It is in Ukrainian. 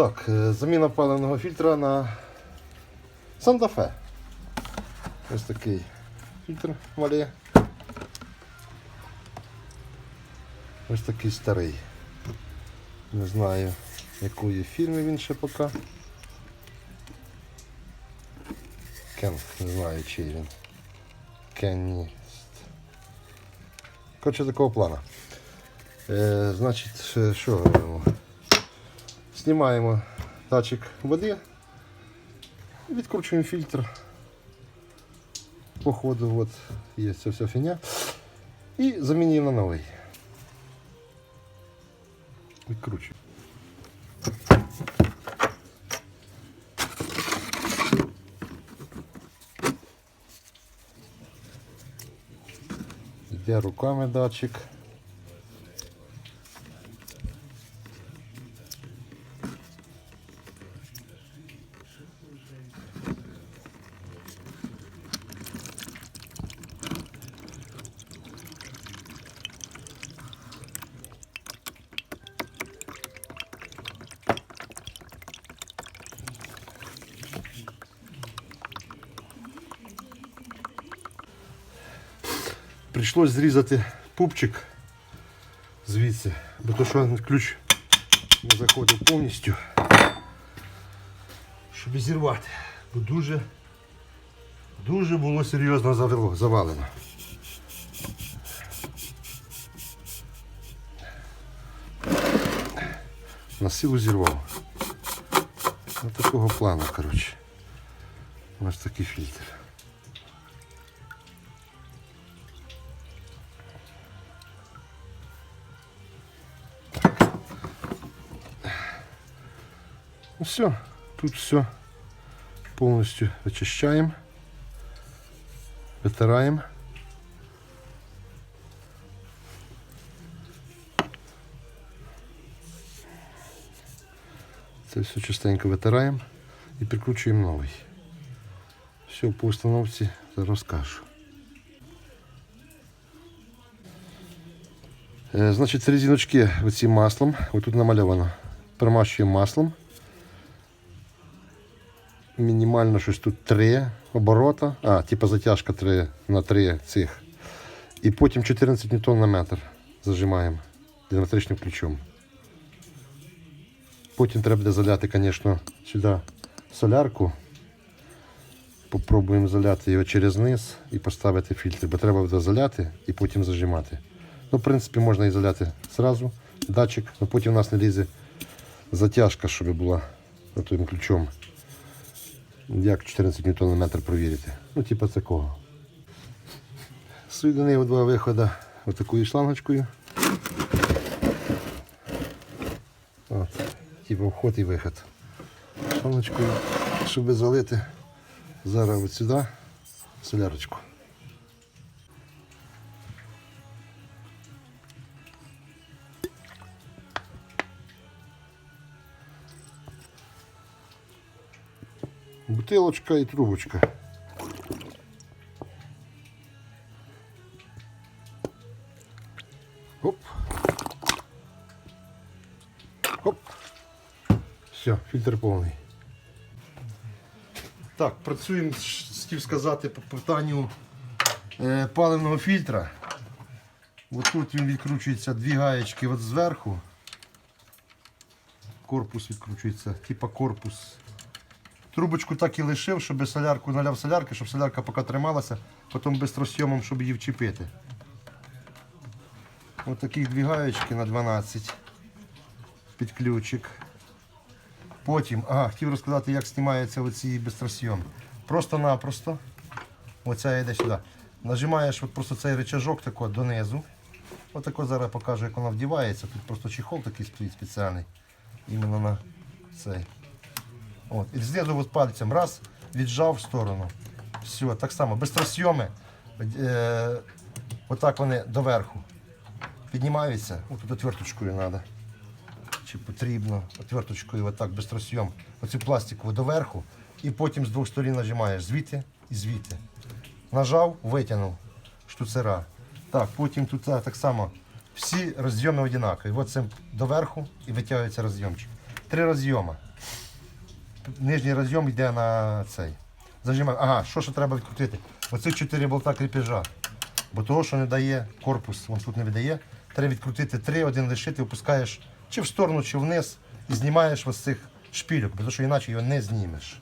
Так, е, заміна паливного фільтра на Санта-Фе. Ось такий фільтр валє. Ось такий старий. Не знаю, якої фірми він ще поки. Кен, не знаю, чий він. Кеніст. Коротше, такого плана. Е, значить, що робимо? Знімаємо датчик води, відкручуємо фільтр. По ходу от є ця вся фігня. І замінюємо на новий. Відкручуємо. Йде руками датчик. Прийшлось зрізати пупчик звідси, бо то що ключ не заходив повністю, щоб зірвати. Бо дуже, дуже було серйозно завалено. На силу зірвав. Ось такого плану, коротше. Ось такий фільтр. Ну все, тут все полностью очищаем, вытираем. Це все частенько витираємо і прикручуємо новий. Все по установці зараз скажу. Е, Значить, ці резиночки оці маслом, отут намальовано. Промащуємо маслом. Мінімально щось тут 3 оборота, а, типа затяжка 3 на 3 цих. І потім 14 ньютон на метр зажимаємо діаметричним ключом. Потім треба буде заляти, звісно, сюди солярку. Попробуємо заляти його через низ і поставити фільтр, бо треба буде заляти і потім зажимати. Ну, в принципі, можна і заляти зразу датчик, але потім у нас не лізе затяжка, щоб була тим ключом. Як 14 ньютон на метр провірити. Ну, типу такого. Соєдинив два виходи отакою шлангочкою. От, Типу вход і виход. Шлангочкою, щоб залити зараз от сюди солярочку. Бутилочка і трубочка. Оп. Оп. Все, фільтр повний. Так, працюємо, хотів сказати по питанню е, паливного фільтра. Ось тут він відкручується дві гаєчки от зверху. Корпус відкручується, типа корпус Трубочку так і лишив, щоб солярку наляв солярки, щоб солярка поки трималася, потім бистросйомом, щоб її вчепити. Ось такі дві на 12 під ключик. Потім, ага, хотів розказати, як знімається оці бистросйом. Просто-напросто. Оця йде сюди. Нажимаєш от просто цей рычажок тако донизу. Отако зараз покажу, як вона вдівається. Тут просто чехол такий стоїть спеціальний. Іменно на цей. От, і знизу от пальцем раз, віджав в сторону. Все, так само, бистросйоми. Е, отак вони доверху. Піднімаються, отут отверточкою треба. Чи потрібно отверточкою отак бистросйом. Оцю пластикову доверху. І потім з двох сторін нажимаєш звідти і звідти. Нажав, витягнув штуцера. Так, потім тут так само всі розйоми однакові. От це доверху і витягується розйомчик. Три розйома. Нижній розйом йде на цей. Зажимаю. Ага, що ще треба відкрутити? Оці чотири болта кріпежа. Бо того, що не дає корпус, він тут не видає. Треба відкрутити три, один лишити, опускаєш чи в сторону, чи вниз і знімаєш ось цих шпільок, бо тому що іначе його не знімеш.